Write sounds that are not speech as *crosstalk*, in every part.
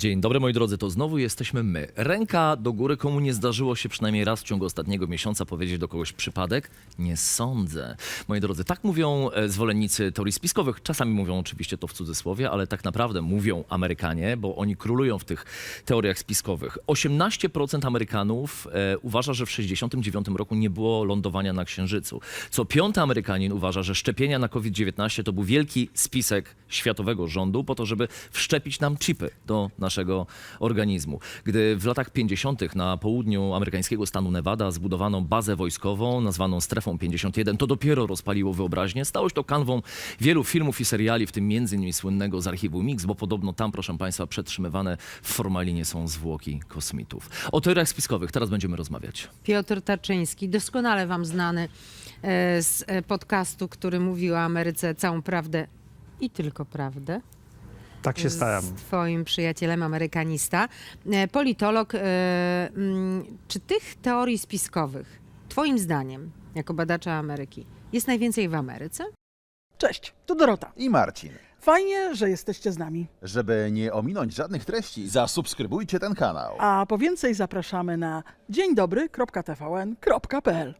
Dzień dobry moi drodzy, to znowu jesteśmy my. Ręka do góry, komu nie zdarzyło się przynajmniej raz w ciągu ostatniego miesiąca powiedzieć do kogoś przypadek? Nie sądzę. Moi drodzy, tak mówią e, zwolennicy teorii spiskowych. Czasami mówią oczywiście to w cudzysłowie, ale tak naprawdę mówią Amerykanie, bo oni królują w tych teoriach spiskowych. 18% Amerykanów e, uważa, że w 69 roku nie było lądowania na Księżycu. Co piąty Amerykanin uważa, że szczepienia na COVID-19 to był wielki spisek światowego rządu po to, żeby wszczepić nam chipy do naszego organizmu. Gdy w latach 50. na południu amerykańskiego stanu Nevada zbudowano bazę wojskową nazwaną Strefą 51, to dopiero rozpaliło wyobraźnię. Stało się to kanwą wielu filmów i seriali, w tym między innymi słynnego z archiwum Mix, bo podobno tam, proszę Państwa, przetrzymywane w formalinie są zwłoki kosmitów. O teoriach spiskowych teraz będziemy rozmawiać. Piotr Tarczyński, doskonale wam znany e, z e, podcastu, który mówił o Ameryce całą prawdę i tylko prawdę. Tak się staram. Z twoim przyjacielem amerykanista. E, Politolog, e, mm, czy tych teorii spiskowych, twoim zdaniem, jako badacza Ameryki, jest najwięcej w Ameryce? Cześć, tu Dorota. i Marcin. Fajnie, że jesteście z nami. Żeby nie ominąć żadnych treści, zasubskrybujcie ten kanał. A po więcej zapraszamy na dzień dobry.tvn.pl.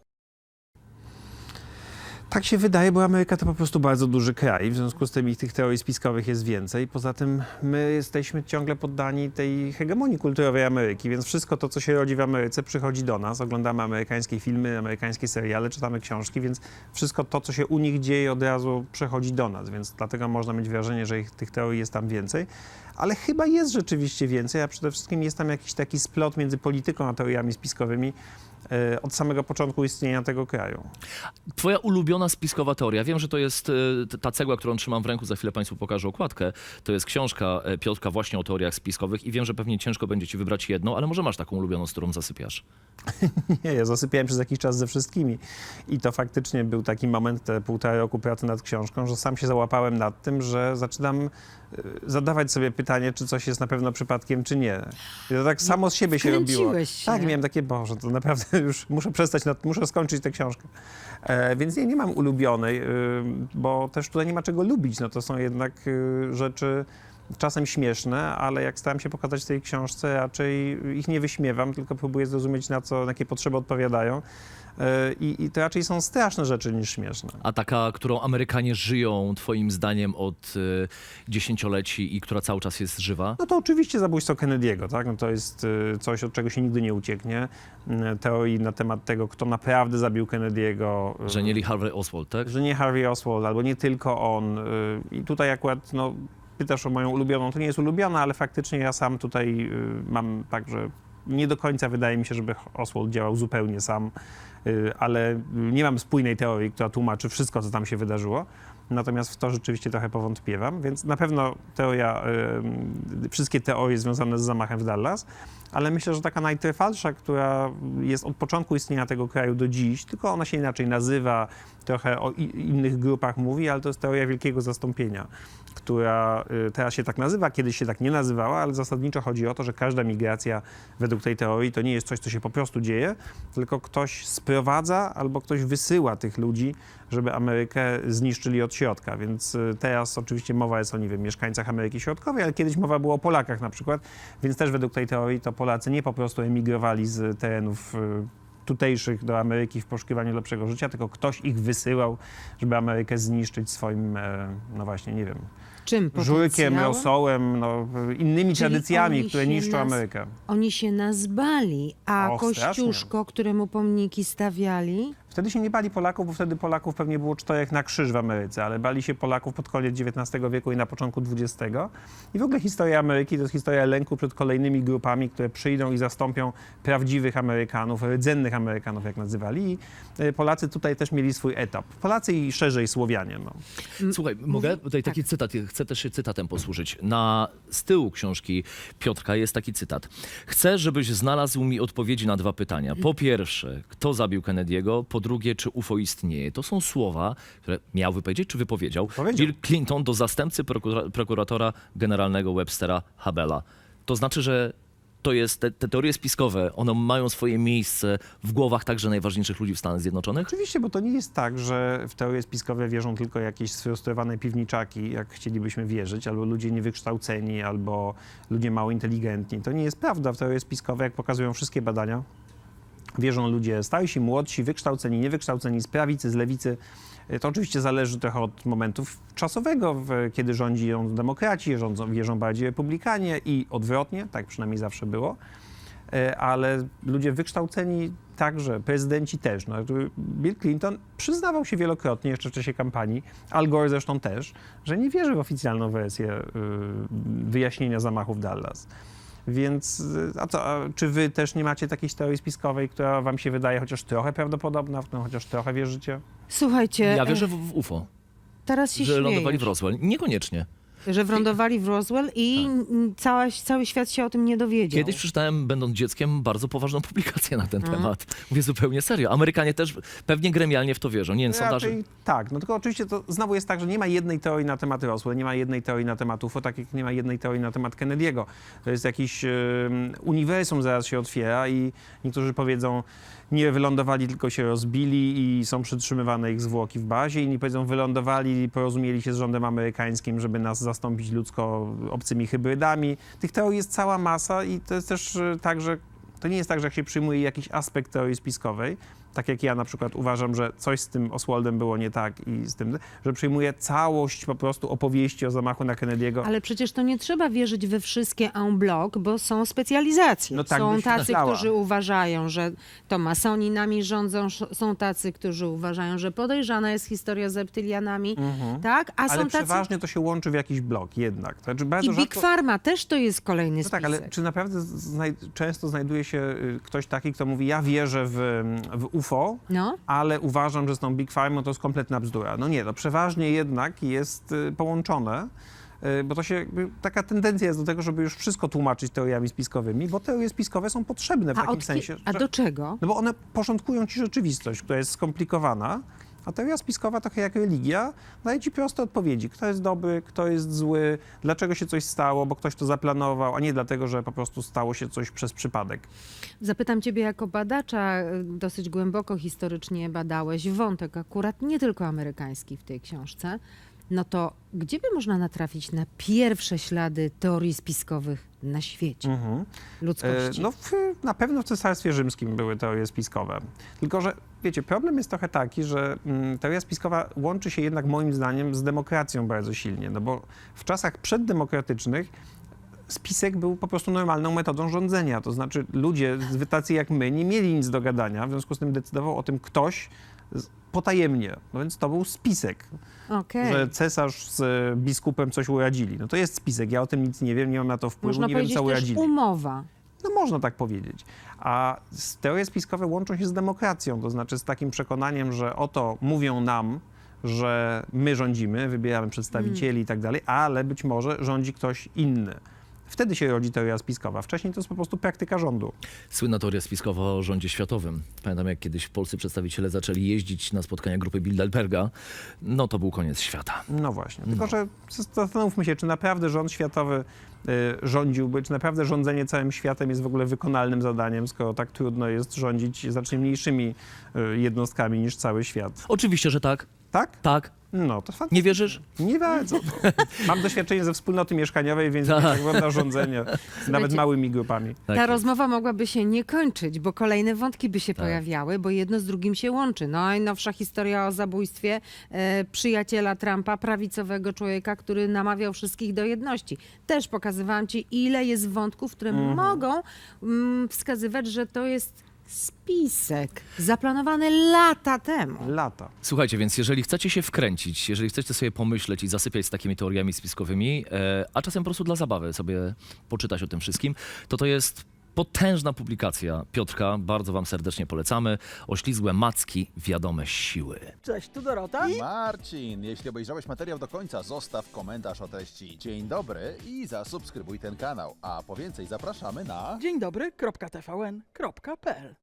Tak się wydaje, bo Ameryka to po prostu bardzo duży kraj, w związku z tym ich tych teorii spiskowych jest więcej. Poza tym my jesteśmy ciągle poddani tej hegemonii kulturowej Ameryki, więc wszystko to, co się rodzi w Ameryce, przychodzi do nas. Oglądamy amerykańskie filmy, amerykańskie seriale, czytamy książki, więc wszystko to, co się u nich dzieje, od razu przechodzi do nas, więc dlatego można mieć wrażenie, że ich, tych teorii jest tam więcej. Ale chyba jest rzeczywiście więcej, a przede wszystkim jest tam jakiś taki splot między polityką a teoriami spiskowymi e, od samego początku istnienia tego kraju. Twoja ulubiona spiskowa teoria. Wiem, że to jest e, ta cegła, którą trzymam w ręku. Za chwilę Państwu pokażę okładkę. To jest książka e, Piotrka właśnie o teoriach spiskowych i wiem, że pewnie ciężko będzie Ci wybrać jedną, ale może masz taką ulubioną, z którą zasypiasz. *laughs* Nie, ja zasypiałem przez jakiś czas ze wszystkimi. I to faktycznie był taki moment, te półtora roku pracy nad książką, że sam się załapałem nad tym, że zaczynam zadawać sobie pytanie, czy coś jest na pewno przypadkiem, czy nie. I to tak samo z siebie się robiło. się. Tak, miałem takie, Boże, to naprawdę *laughs* już muszę przestać, muszę skończyć tę książkę. E, więc nie, nie mam ulubionej, y, bo też tutaj nie ma czego lubić. No to są jednak y, rzeczy czasem śmieszne, ale jak staram się pokazać w tej książce, raczej ich nie wyśmiewam, tylko próbuję zrozumieć, na co, na jakie potrzeby odpowiadają. E, I, I to raczej są straszne rzeczy niż śmieszne. A taka, którą Amerykanie żyją, Twoim zdaniem, od e, dziesięcioleci i która cały czas jest żywa? No to oczywiście zabójstwo Kennedy'ego, tak? No to jest y, coś, od czego się nigdy nie ucieknie. Y, Teorii na temat tego, kto naprawdę zabił Kennedy'ego. y, Że nie Harvey Oswald, tak? że nie Harvey Oswald, albo nie tylko on. y, I tutaj akurat, no, pytasz o moją ulubioną, to nie jest ulubiona, ale faktycznie ja sam tutaj y, mam tak, że nie do końca wydaje mi się, żeby Oswald działał zupełnie sam, y, ale nie mam spójnej teorii, która tłumaczy wszystko, co tam się wydarzyło. Natomiast w to rzeczywiście trochę powątpiewam, więc na pewno teoria, y, wszystkie teorie związane z zamachem w Dallas, ale myślę, że taka najtrwalsza, która jest od początku istnienia tego kraju do dziś, tylko ona się inaczej nazywa, trochę o innych grupach mówi, ale to jest teoria wielkiego zastąpienia, która y, teraz się tak nazywa, kiedyś się tak nie nazywała, ale zasadniczo chodzi o to, że każda migracja według tej teorii to nie jest coś, co się po prostu dzieje, tylko ktoś sprowadza albo ktoś wysyła tych ludzi, żeby Amerykę zniszczyli od środka. Więc y, teraz oczywiście mowa jest o, nie wiem, mieszkańcach Ameryki Środkowej, ale kiedyś mowa była o Polakach na przykład, więc też według tej teorii to Polacy nie po prostu emigrowali z terenów y, tutejszych do Ameryki w poszukiwaniu lepszego życia, tylko ktoś ich wysyłał, żeby Amerykę zniszczyć swoim, e, no właśnie, nie wiem, Czym? żurkiem, rosołem, no, innymi Czyli tradycjami, które niszczą nas- Amerykę. Oni się nazbali, a Och, strasznie. Kościuszko, któremu pomniki stawiali, Wtedy się nie bali Polaków, bo wtedy Polaków pewnie było czterech na krzyż w Ameryce, ale bali się Polaków pod koniec XIX wieku i na początku XX. I w ogóle historia Ameryki to jest historia lęku przed kolejnymi grupami, które przyjdą i zastąpią prawdziwych Amerykanów, rdzennych Amerykanów, jak nazywali. I e, Polacy tutaj też mieli swój etap. Polacy i szerzej Słowianie. No. Słuchaj, mogę? Tutaj taki cytat, chcę też się cytatem posłużyć. Na z tyłu książki Piotrka jest taki cytat. Chcę, żebyś znalazł mi odpowiedzi na dwa pytania. Po pierwsze, kto zabił Kennedy'ego? Po drugie, czy UFO istnieje? To są słowa, które miał wypowiedzieć, czy wypowiedział Powiedział. Bill Clinton do zastępcy prokura- prokuratora generalnego Webstera Habela. To znaczy, że to jest, te, te teorie spiskowe, one mają swoje miejsce w głowach także najważniejszych ludzi w Stanach Zjednoczonych? Oczywiście, bo to nie jest tak, że w teorie spiskowe wierzą tylko jakieś sfrustrowane piwniczaki, jak chcielibyśmy wierzyć, albo ludzie niewykształceni, albo ludzie mało inteligentni. To nie jest prawda. W teorie spiskowe, jak pokazują wszystkie badania, wierzą ludzie starsi, młodsi, wykształceni, niewykształceni, z prawicy, z lewicy. To oczywiście zależy trochę od momentu czasowego, kiedy rządzą demokraci, rządzą, wierzą bardziej republikanie i odwrotnie, tak przynajmniej zawsze było. E, ale ludzie wykształceni także, prezydenci też. No, Bill Clinton przyznawał się wielokrotnie jeszcze w czasie kampanii, Al Gore zresztą też, że nie wierzy w oficjalną wersję y, wyjaśnienia zamachów Dallas. Więc, a co, a czy wy też nie macie takiej teorii spiskowej, która wam się wydaje chociaż trochę prawdopodobna, w którą chociaż trochę wierzycie? Słuchajcie, Ja wierzę e, w, w UFO, teraz się że lądowali w śmiejesz, Roswell. Niekoniecznie. Że wylądowali w Roswell i mm, cała, cały świat się o tym nie dowiedział. Kiedyś przeczytałem, będąc dzieckiem, bardzo poważną *laughs* publikację na ten A. temat. Mówię zupełnie serio. Amerykanie też pewnie gremialnie w to wierzą. Nie wiem, sondaże. Raczej tak, no tylko oczywiście to znowu jest tak, że nie ma jednej teorii na temat Roswell, nie ma jednej teorii na temat UFO, tak jak nie ma jednej teorii na temat Kennedy'ego. To jest jakiś um, uniwersum zaraz się otwiera i niektórzy powiedzą, nie wylądowali, tylko się rozbili i są przytrzymywane ich zwłoki w bazie. Inni powiedzą, wylądowali i porozumieli się z rządem amerykańskim, żeby nas zastąpić ludzko obcymi hybrydami. Tych teorii jest cała masa i to jest też e, tak, że to nie jest tak, że jak się przyjmuje jakiś aspekt teorii spiskowej, tak jak ja na przykład uważam, że coś z tym Oswaldem było nie tak i z tym, że przyjmuję całość po prostu opowieści o zamachu na Kennedy'ego. Ale przecież to nie trzeba wierzyć we wszystkie en bloc, bo są specjalizacje. No tak są tacy, myślała. którzy uważają, że to masoni nami rządzą, są tacy, którzy uważają, że podejrzana jest historia z reptylianami, tak? A Mhm. Ale są tacy... przeważnie to się łączy w jakiś blok jednak. Znaczy I Big rzadko... Pharma też to jest kolejny No spisek. tak, ale czy naprawdę znaj... często znajduje się y, ktoś taki, kto mówi, ja wierzę w, w UFO, No, ale uważam, że z tą Big Pharma to jest kompletna bzdura. No nie, to przeważnie jednak jest y, połączone, y, bo to się taka tendencja jest do tego, żeby już wszystko tłumaczyć teoriami spiskowymi, bo teorie spiskowe są potrzebne w a, takim sensie, a że, do czego? no bo one porządkują ci rzeczywistość, która jest skomplikowana, a teoria spiskowa, trochę jak religia, daje ci proste odpowiedzi. Kto jest dobry, kto jest zły, dlaczego się coś stało, bo ktoś to zaplanował, a nie dlatego, że po prostu stało się coś przez przypadek. Zapytam ciebie jako badacza, y, dosyć głęboko historycznie badałeś wątek akurat nie tylko amerykański w tej książce. No to gdzie by można natrafić na pierwsze ślady teorii spiskowych na świecie Mhm. ludzkości? E, No w, na pewno w Cesarstwie Rzymskim były teorie spiskowe. Tylko, że wiecie, problem jest trochę taki, że mm, teoria spiskowa łączy się jednak moim zdaniem z demokracją bardzo silnie, no bo w czasach przeddemokratycznych spisek był po prostu normalną metodą rządzenia. To znaczy ludzie tacy jak my nie mieli nic do gadania, w związku z tym decydował o tym ktoś potajemnie. No więc to był spisek, Okej. że cesarz z e, biskupem coś uradzili. No to jest spisek, ja o tym nic nie wiem, nie mam na to wpływu, Można nie wiem powiedzieć co też uradzili. umowa. No można tak powiedzieć. A teorie spiskowe łączą się z demokracją, to znaczy z takim przekonaniem, że oto mówią nam, że my rządzimy, wybieramy przedstawicieli i tak dalej, ale być może rządzi ktoś inny. Wtedy się rodzi teoria spiskowa. Wcześniej to jest po prostu praktyka rządu. Słynna teoria spiskowa o rządzie światowym. Pamiętam, jak kiedyś polscy przedstawiciele zaczęli jeździć na spotkania grupy Bilderberga. No to był koniec świata. No właśnie. Tylko, że zastanówmy się, czy naprawdę rząd światowy y, rządziłby, czy naprawdę rządzenie całym światem jest w ogóle wykonalnym zadaniem, skoro tak trudno jest rządzić znacznie mniejszymi y, jednostkami niż cały świat. Oczywiście, że tak. Tak? Tak. No, to fantastycznie. Nie wierzysz? Nie bardzo. *laughs* Mam doświadczenie ze wspólnoty mieszkaniowej, więc wiem, Tak. jak wygląda rządzenie *laughs* nawet małymi grupami. Tak Ta jest. rozmowa mogłaby się nie kończyć, bo kolejne wątki by się Tak. pojawiały, bo jedno z drugim się łączy. No i nowsza historia o zabójstwie e, przyjaciela Trumpa, prawicowego człowieka, który namawiał wszystkich do jedności. Też pokazywałam ci, ile jest wątków, które Mhm. mogą mm, wskazywać, że to jest spisek zaplanowany lata temu. Lata. Słuchajcie, więc jeżeli chcecie się wkręcić, jeżeli chcecie sobie pomyśleć i zasypiać z takimi teoriami spiskowymi, e, a czasem po prostu dla zabawy sobie poczytać o tym wszystkim, to to jest potężna publikacja Piotrka. Bardzo wam serdecznie polecamy. Oślizgłe macki, wiadome siły. Cześć, tu Dorota. Marcin, jeśli obejrzałeś materiał do końca, zostaw komentarz o treści. Dzień dobry i zasubskrybuj ten kanał. A po więcej zapraszamy na... Dzień dobry, kropka TVN, kropka PL.